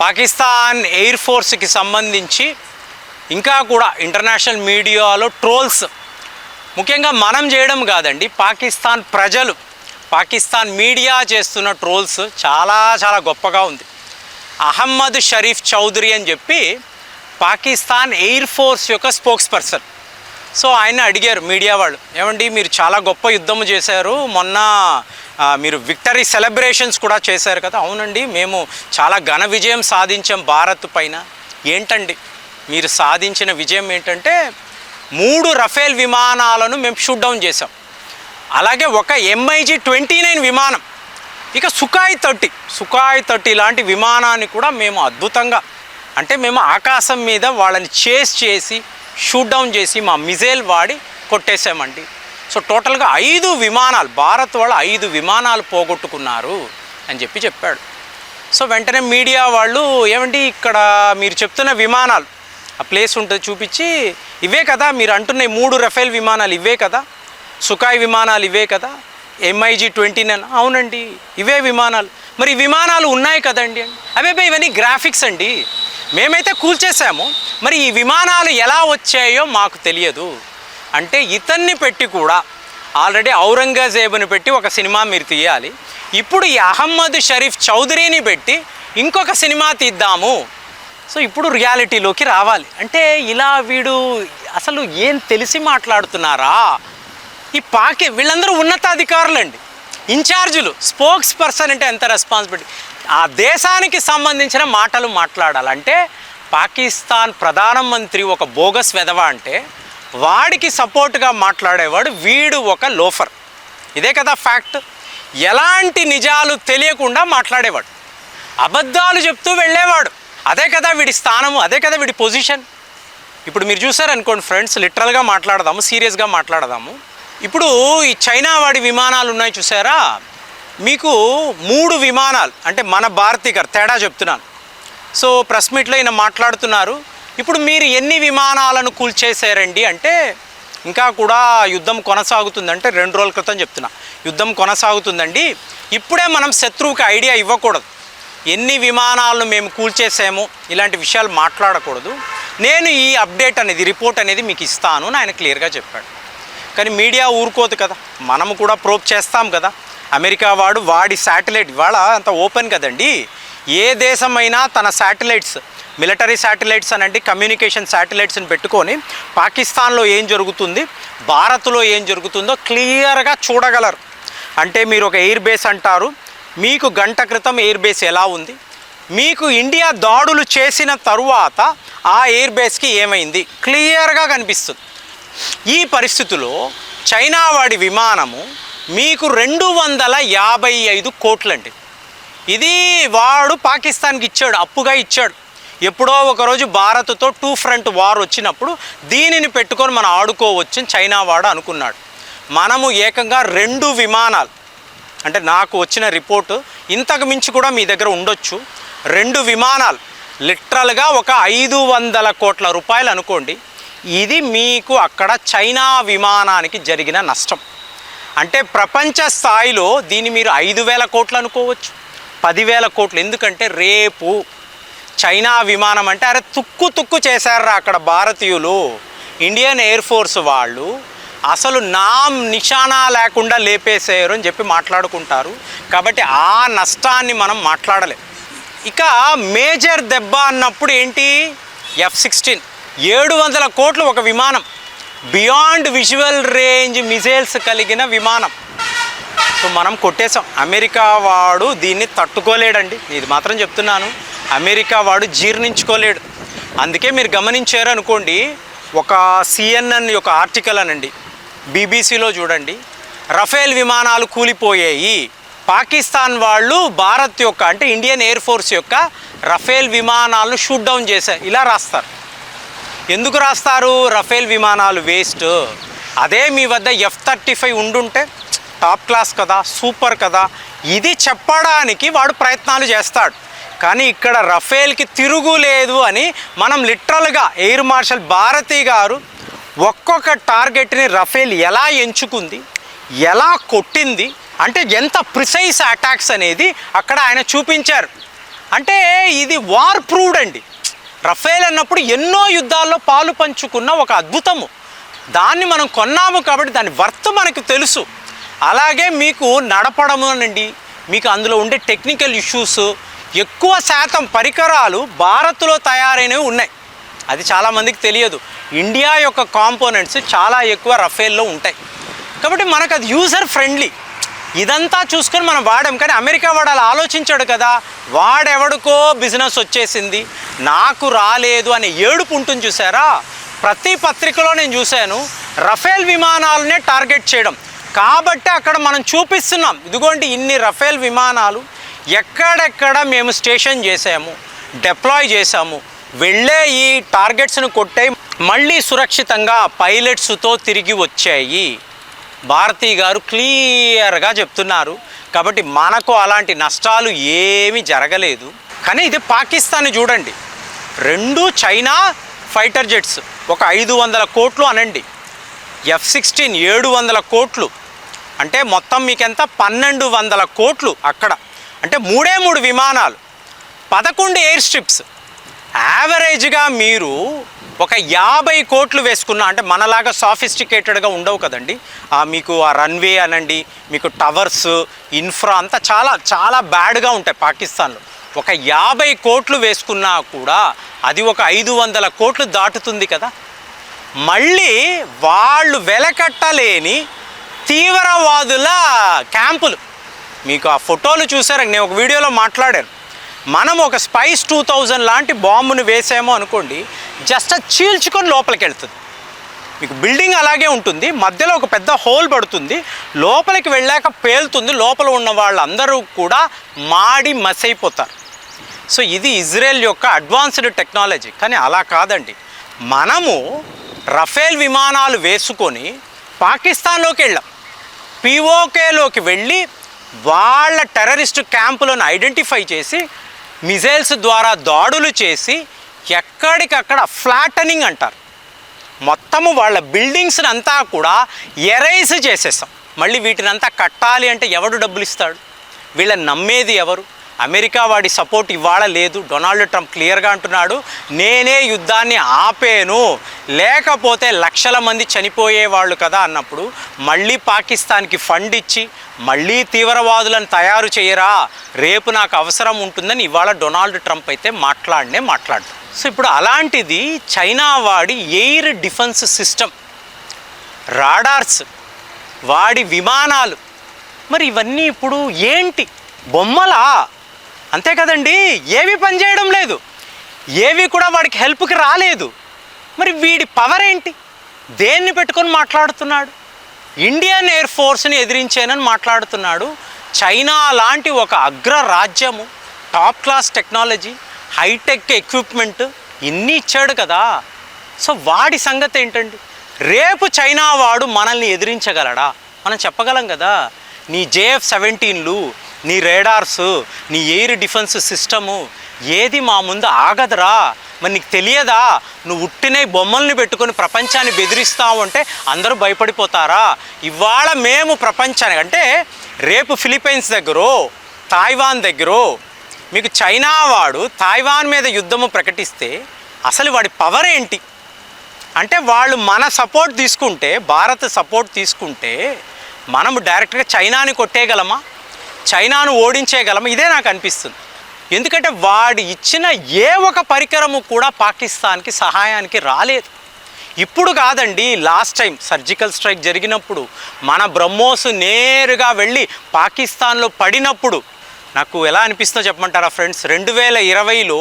Pakistan air ఫోర్స్కి సంబంధించి ఇంకా కూడా ఇంటర్నేషనల్ మీడియాలో ట్రోల్స్. ముఖ్యంగా మనం చేయడం కాదండి పాకిస్తాన్ ప్రజలు పాకిస్తాన్ మీడియా చేస్తున్న ట్రోల్స్ చాలా చాలా గొప్పగా ఉంది. అహమ్మద్ షరీఫ్ చౌదరి అని చెప్పి పాకిస్తాన్ ఎయిర్ ఫోర్స్ యొక్క స్పోక్స్ పర్సన్. సో ఆయన అడిగారు మీడియా వాళ్ళు ఏమండి మీరు చాలా గొప్ప యుద్ధం చేశారు మొన్న మీరు విక్టరీ సెలబ్రేషన్స్ కూడా చేశారు కదా? అవునండి మేము చాలా ఘన విజయం సాధించాం భారత్ పైన. ఏంటండి? మీరు సాధించిన విజయం ఏంటంటే మూడు రఫేల్ విమానాలను మేము షూట్ డౌన్ చేసాం అలాగే ఒక ఎంఐజీ ట్వంటీ నైన్ విమానం ఇక సుఖాయ్ థర్టీ సుఖాయ్ థర్టీ లాంటి విమానాన్ని కూడా మేము అద్భుతంగా అంటే మేము ఆకాశం మీద వాళ్ళని చేస్ చేసి షూట్ డౌన్ చేసి మా మిజైల్ వాడి కొట్టేసామండి సో టోటల్గా ఐదు విమానాలు భారత్ వాళ్ళు ఐదు విమానాలు పోగొట్టుకున్నారు అని చెప్పి చెప్పాడు. సో వెంటనే మీడియా వాళ్ళు ఏమండి ఇక్కడ మీరు చెప్తున్న విమానాలు ఆ ప్లేస్ ఉంటుంది చూపించి ఇవే కదా మీరు అంటున్న మూడు రఫేల్ విమానాలు ఇవే కదా సుఖాయ్ విమానాలు ఇవే కదా ఎంఐజీ ట్వంటీ నైన్ అవునండి ఇవే విమానాలు. మరి విమానాలు ఉన్నాయి కదండి అండి అవే ఇవన్నీ గ్రాఫిక్స్ అండి. మేమైతే కూల్చేసాము. మరి ఈ విమానాలు ఎలా వచ్చాయో మాకు తెలియదు. అంటే ఇతన్ని పెట్టి కూడా ఆల్రెడీ ఔరంగజేబుని పెట్టి ఒక సినిమా మీరు తీయాలి. ఇప్పుడు ఈ అహమ్మద్ షరీఫ్ చౌదరిని పెట్టి ఇంకొక సినిమా తీద్దాము. సో ఇప్పుడు రియాలిటీలోకి రావాలి. అంటే ఇలా వీడు అసలు ఏం తెలిసి మాట్లాడుతున్నారా? ఈ పాకి వీళ్ళందరూ ఉన్నతాధికారులండి. ఇన్ఛార్జీలు స్పోక్స్ పర్సన్ అంటే ఎంత రెస్పాన్సిబిలిటీ? ఆ దేశానికి సంబంధించిన మాటలు మాట్లాడాలంటే పాకిస్తాన్ ప్రధానమంత్రి ఒక బోగస్ వెధవ అంటే వాడికి సపోర్ట్గా మాట్లాడేవాడు వీడు ఒక లోఫర్. ఇదే కదా ఫ్యాక్ట్. ఎలాంటి నిజాలు తెలియకుండా మాట్లాడేవాడు. అబద్ధాలు చెప్తూ వెళ్ళేవాడు. అదే కదా వీడి స్థానము అదే కదా వీడి పొజిషన్. ఇప్పుడు మీరు చూసారనుకోండి ఫ్రెండ్స్ లిటరల్గా మాట్లాడదాము సీరియస్గా మాట్లాడదాము. ఇప్పుడు ఈ చైనా వాడి విమానాలు ఉన్నాయి చూసారా? మీకు మూడు విమానాలు అంటే మన భారతీకర్ తేడా చెప్తున్నాను. సో ప్రెస్ మీట్లో ఈయన మాట్లాడుతున్నారు. ఇప్పుడు మీరు ఎన్ని విమానాలను కూల్చేశారండి అంటే ఇంకా కూడా యుద్ధం కొనసాగుతుందంటే రెండు రోజుల క్రితం చెప్తున్నా. యుద్ధం కొనసాగుతుందండి. ఇప్పుడే మనం శత్రువుకి ఐడియా ఇవ్వకూడదు. ఎన్ని విమానాలను మేము కూల్చేసామో ఇలాంటి విషయాలు మాట్లాడకూడదు. నేను ఈ అప్డేట్ అనేది రిపోర్ట్ అనేది మీకు ఇస్తాను అని ఆయన క్లియర్గా చెప్పాడు. కానీ మీడియా ఊరుకోదు కదా. మనము కూడా ప్రోప్ చేస్తాం కదా. అమెరికా వాడు వాడి శాటిలైట్ ఇవాళ అంత ఓపెన్ కదండి. ఏ దేశమైనా తన శాటిలైట్స్ మిలిటరీ శాటిలైట్స్ అనండి కమ్యూనికేషన్ శాటిలైట్స్ని పెట్టుకొని పాకిస్తాన్లో ఏం జరుగుతుంది? భారత్లో ఏం జరుగుతుందో క్లియర్గా చూడగలరు. అంటే మీరు ఒక ఎయిర్ బేస్ అంటారు మీకు గంట క్రితం ఎయిర్ బేస్ ఎలా ఉంది? మీకు ఇండియా దాడులు చేసిన తరువాత ఆ ఎయిర్ బేస్కి ఏమైంది? క్లియర్గా కనిపిస్తుంది. ఈ పరిస్థితిలో చైనా వాడి విమానము మీకు రెండు వందల యాభై ఐదు కోట్లండి. ఇది వాడు పాకిస్తాన్కి ఇచ్చాడు అప్పుగా ఇచ్చాడు. ఎప్పుడో ఒకరోజు భారత్తో టూ ఫ్రంట్ వార్ వచ్చినప్పుడు దీనిని పెట్టుకొని మనం ఆడుకోవచ్చు చైనా వాడు అనుకున్నాడు. మనము ఏకంగా రెండు విమానాలు అంటే నాకు వచ్చిన రిపోర్టు ఇంతకు మించి కూడా మీ దగ్గర ఉండొచ్చు. రెండు విమానాలు లిటరల్గా ఒక ఐదు వందల కోట్ల రూపాయలు అనుకోండి ఇది మీకు అక్కడ చైనా విమానానికి జరిగిన నష్టం. అంటే ప్రపంచ స్థాయిలో దీన్ని మీరు ఐదు వేల కోట్లు అనుకోవచ్చు. పదివేల కోట్లు. ఎందుకంటే రేపు చైనా విమానం అంటే అరే తుక్కు తుక్కు చేశారా అక్కడ భారతీయులు. ఇండియన్ ఎయిర్ ఫోర్స్ వాళ్ళు అసలు నా నిశానా లేకుండా లేపేసేయరు అని చెప్పి మాట్లాడుకుంటారు. కాబట్టి ఆ నష్టాన్ని మనం మాట్లాడలేం. ఇక మేజర్ దెబ్బ అన్నప్పుడు ఏంటి? ఎఫ్ సిక్స్టీన్ ఏడు వందల కోట్లు ఒక విమానం. బియాండ్ విజువల్ రేంజ్ మిజైల్స్ కలిగిన విమానం. సో మనం కొట్టేసాం అమెరికా వాడు దీన్ని తట్టుకోలేడండి. ఇది మాత్రం చెప్తున్నాను. అమెరికా వాడు జీర్ణించుకోలేడు. అందుకే మీరు గమనించారు అనుకోండి ఒక సిఎన్ఎన్ యొక్క ఆర్టికల్ అనండి. బీబీసీలో చూడండి. రఫేల్ విమానాలు కూలిపోయాయి. పాకిస్తాన్ వాళ్ళు భారత్ యొక్క అంటే ఇండియన్ ఎయిర్ ఫోర్స్ యొక్క రఫేల్ విమానాలను షూట్ డౌన్ చేశారు. ఇలా రాస్తారు. ఎందుకు రాస్తారు? రఫేల్ విమానాలు వేస్ట్. అదే మీ వద్ద ఎఫ్ థర్టీ ఫైవ్ ఉండుంటే టాప్ క్లాస్ కదా సూపర్ కదా ఇది చెప్పడానికి వాడు ప్రయత్నాలు చేస్తాడు. కానీ ఇక్కడ రఫేల్కి తిరుగులేదు అని మనం లిటరల్గా ఎయిర్ మార్షల్ భారతి గారు ఒక్కొక్క టార్గెట్ని రఫేల్ ఎలా ఎంచుకుంది ఎలా కొట్టింది అంటే ఎంత ప్రిసైజ్ అటాక్స్ అనేది అక్కడ ఆయన చూపించారు. అంటే ఇది వార్ ప్రూవ్డ్ అండి. రఫేల్ అన్నప్పుడు ఎన్నో యుద్ధాల్లో పాలు పంచుకున్న ఒక అద్భుతము. దాన్ని మనం కొన్నాము కాబట్టి దాని వర్త్ మనకు తెలుసు. అలాగే మీకు నడపడమునండి మీకు అందులో ఉండే టెక్నికల్ ఇష్యూస్ ఎక్కువ శాతం పరికరాలు భారత్లో తయారైనవి ఉన్నాయి. అది చాలామందికి తెలియదు. ఇండియా యొక్క కాంపోనెంట్స్ చాలా ఎక్కువ రఫేల్లో ఉంటాయి. కాబట్టి మనకు అది యూజర్ ఫ్రెండ్లీ ఇదంతా చూసుకొని మనం వాడాం. కానీ అమెరికా వాడు అలా ఆలోచించాడు కదా. వాడెవడికో బిజినెస్ వచ్చేసింది. నాకు రాలేదు అనే ఏడుపు ఉంటుంది చూసారా? ప్రతి పత్రికలో నేను చూశాను. రఫేల్ విమానాలనే టార్గెట్ చేయడం. కాబట్టి అక్కడ మనం చూపిస్తున్నాం. ఇదిగోండి ఇన్ని రఫేల్ విమానాలు ఎక్కడెక్కడ మేము స్టేషన్ చేసాము డిప్లాయ్ చేసాము వెళ్ళే ఈ టార్గెట్స్ను కొట్టే మళ్ళీ సురక్షితంగా పైలట్స్తో తిరిగి వచ్చాయి. భారతి గారు క్లియర్గా చెప్తున్నారు. కాబట్టి మనకు అలాంటి నష్టాలు ఏమీ జరగలేదు. కానీ ఇది పాకిస్తాన్ చూడండి. రెండు చైనా ఫైటర్ జెట్స్ ఒక ఐదు వందల కోట్లు అనండి. ఎఫ్ సిక్స్టీన్ ఏడు వందల కోట్లు. అంటే మొత్తం మీకెంత? పన్నెండు వందల కోట్లు అక్కడ. అంటే మూడే మూడు విమానాలు. పదకొండు ఎయిర్ స్ట్రిప్స్ యావరేజ్గా మీరు ఒక యాభై కోట్లు వేసుకున్న అంటే మనలాగా సాఫిస్టికేటెడ్గా ఉండవు కదండి. ఆ మీకు ఆ రన్వే అనండి మీకు టవర్స్ ఇన్ఫ్రా అంతా చాలా చాలా బ్యాడ్గా ఉంటాయి పాకిస్తాన్లో. ఒక యాభై కోట్లు వేసుకున్నా కూడా అది ఒక ఐదు వందల కోట్లు దాటుతుంది కదా. మళ్ళీ వాళ్ళు వెలకట్టలేని తీవ్రవాదుల క్యాంపులు. మీకు ఆ ఫోటోలు చూసారు? నేను ఒక వీడియోలో మాట్లాడాను. మనం ఒక స్పైస్ టూ థౌజండ్ లాంటి బాంబును వేసామో అనుకోండి జస్ట్ అది చీల్చుకొని లోపలికి వెళ్తుంది. మీకు బిల్డింగ్ అలాగే ఉంటుంది. మధ్యలో ఒక పెద్ద హోల్ పడుతుంది. లోపలికి వెళ్ళాక పేలుతుంది. లోపల ఉన్న వాళ్ళందరూ కూడా మాడి మసైపోతారు. సో ఇది ఇజ్రాయెల్ యొక్క అడ్వాన్స్డ్ టెక్నాలజీ. కానీ అలా కాదండి. మనము రఫేల్ విమానాలు వేసుకొని పాకిస్తాన్లోకి వెళ్ళాం. పిఓకేలోకి వెళ్ళి వాళ్ళ టెర్రరిస్టు క్యాంపులను ఐడెంటిఫై చేసి మిజైల్స్ ద్వారా దాడులు చేసి ఎక్కడికక్కడ ఫ్లాటనింగ్ అంటారు. మొత్తము వాళ్ళ బిల్డింగ్స్ని అంతా కూడా ఎరైజ్ చేసేసాం. మళ్ళీ వీటిని అంతా కట్టాలి అంటే ఎవడు డబ్బులు ఇస్తాడు వీళ్ళని నమ్మేది ఎవరు? అమెరికా వాడి సపోర్ట్ ఇవాళ లేదు. డొనాల్డ్ ట్రంప్ క్లియర్గా అంటున్నాడు నేనే యుద్ధాన్ని ఆపేను. లేకపోతే లక్షల మంది చనిపోయేవాళ్ళు కదా అన్నప్పుడు మళ్ళీ పాకిస్తాన్కి ఫండ్ ఇచ్చి మళ్ళీ తీవ్రవాదులను తయారు చేయరా. రేపు నాకు అవసరం ఉంటుందని ఇవాళ డొనాల్డ్ ట్రంప్ అయితే మాట్లాడనే మాట్లాడు సో ఇప్పుడు అలాంటిది చైనా వాడి ఎయిర్ డిఫెన్స్ సిస్టమ్ రాడార్స్ వాడి విమానాలు మరి ఇవన్నీ ఇప్పుడు ఏంటి? బొమ్మలా? అంతే కదండి ఏవి పనిచేయడం లేదు. ఏవి కూడా వాడికి హెల్ప్కి రాలేదు. మరి వీడి పవర్ ఏంటి? దేన్ని పెట్టుకొని మాట్లాడుతున్నాడు? ఇండియన్ ఎయిర్ ఫోర్స్ని ఎదిరించానని మాట్లాడుతున్నాడు. చైనా లాంటి ఒక అగ్ర రాజ్యము top class technology high tech equipment ఇన్ని ఇచ్చాడు కదా. సో వాడి సంగతి ఏంటండి? రేపు చైనా వాడు మనల్ని ఎదిరించగలడా? మనం చెప్పగలం కదా. నీ జేఎఫ్ సెవెంటీన్లు నీ రేడార్స్ నీ ఎయిర్ డిఫెన్స్ సిస్టము ఏది మా ముందు ఆగదురా. మరి నీకు తెలియదా? నువ్వు ఉట్టినే బొమ్మల్ని పెట్టుకొని ప్రపంచాన్ని బెదిరిస్తావు అంటే అందరూ భయపడిపోతారా? ఇవాళ మేము ప్రపంచానికి అంటే రేపు ఫిలిప్పైన్స్ దగ్గరో తాయివాన్ దగ్గరో మీకు చైనా వాడు తాయివాన్ మీద యుద్ధము ప్రకటిస్తే అసలు వాడి పవర్ ఏంటి? అంటే వాళ్ళు మన సపోర్ట్ తీసుకుంటే భారత్ సపోర్ట్ తీసుకుంటే మనం డైరెక్ట్గా చైనాని కొట్టేయగలమా? చైనాను ఓడించేయగలము ఇదే నాకు అనిపిస్తుంది. ఎందుకంటే వాడు ఇచ్చిన ఏ ఒక పరికరము కూడా పాకిస్తాన్కి సహాయానికి రాలేదు. ఇప్పుడు కాదండి లాస్ట్ టైం సర్జికల్ స్ట్రైక్ జరిగినప్పుడు మన బ్రహ్మోస్ నేరుగా వెళ్ళి పాకిస్తాన్లో పడినప్పుడు నాకు ఎలా అనిపిస్తుందో చెప్పమంటారా ఫ్రెండ్స్ రెండు వేల ఇరవైలో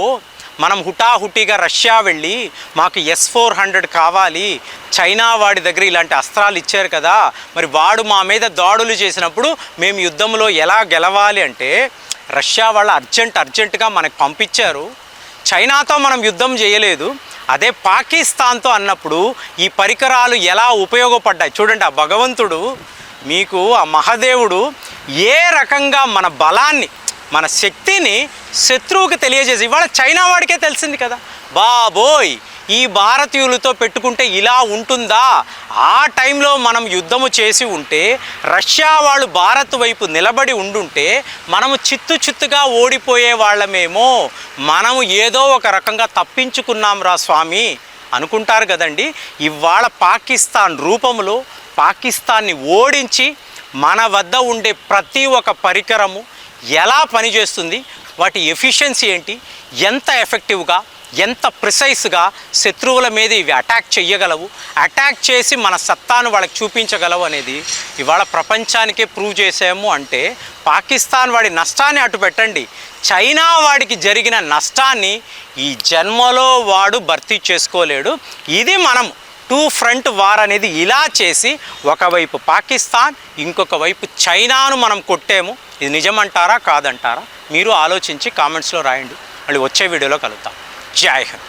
మనం హుటాహుటిగా రష్యా వెళ్ళి మాకు ఎస్ ఫోర్ హండ్రెడ్ కావాలి చైనా వాడి దగ్గర ఇలాంటి అస్త్రాలు ఇచ్చారు కదా మరి వాడు మా మీద దాడులు చేసినప్పుడు మేము యుద్ధంలో ఎలా గెలవాలి అంటే రష్యా వాళ్ళు అర్జెంట్ అర్జెంటుగా మనకు పంపించారు. చైనాతో మనం యుద్ధం చేయలేదు. అదే పాకిస్తాన్తో అన్నప్పుడు ఈ పరికరాలు ఎలా ఉపయోగపడ్డాయి? చూడండి ఆ భగవంతుడు మీకు ఆ మహాదేవుడు ఏ రకంగా మన బలాన్ని మన శక్తిని శత్రువుకి తెలియజేసి ఇవాళ చైనా వాడికే తెలిసింది కదా. బాబోయ్! ఈ భారతీయులతో పెట్టుకుంటే ఇలా ఉంటుందా? ఆ టైంలో మనం యుద్ధము చేసి ఉంటే రష్యా వాళ్ళు భారత్ వైపు నిలబడి ఉండుంటే మనము చిత్తు చిత్తుగా ఓడిపోయే వాళ్ళమేమో మనము ఏదో ఒక రకంగా తప్పించుకున్నాం రా స్వామి అనుకుంటారు కదండి. ఇవాళ పాకిస్తాన్ రూపంలో పాకిస్తాన్ని ఓడించి మన వద్ద ఉండే ప్రతి ఒక్క పరికరము ఎలా పనిచేస్తుంది వాటి ఎఫిషియన్సీ ఏంటి ఎంత ఎఫెక్టివ్గా ఎంత ప్రిసైస్గా శత్రువుల మీద ఇవి అటాక్ చేయగలవు అటాక్ చేసి మన సత్తాను వాళ్ళకి చూపించగలవు అనేది ఇవాళ ప్రపంచానికే ప్రూవ్ చేసాము అంటే పాకిస్తాన్ వాడి నష్టాన్ని అటు పెట్టండి. చైనా వాడికి జరిగిన నష్టాన్ని ఈ జన్మలో వాడు భర్తీ చేసుకోలేడు. ఇది మనం టూ ఫ్రంట్ వార్ అనేది ఇలా చేసి ఒకవైపు పాకిస్తాన్ ఇంకొక వైపు చైనాను మనం కొట్టాము. ఇది నిజమంటారా? కాదంటారా? మీరు ఆలోచించి కామెంట్స్లో రాయండి. మళ్ళీ వచ్చే వీడియోలో కలుద్దాం. జై హింద్.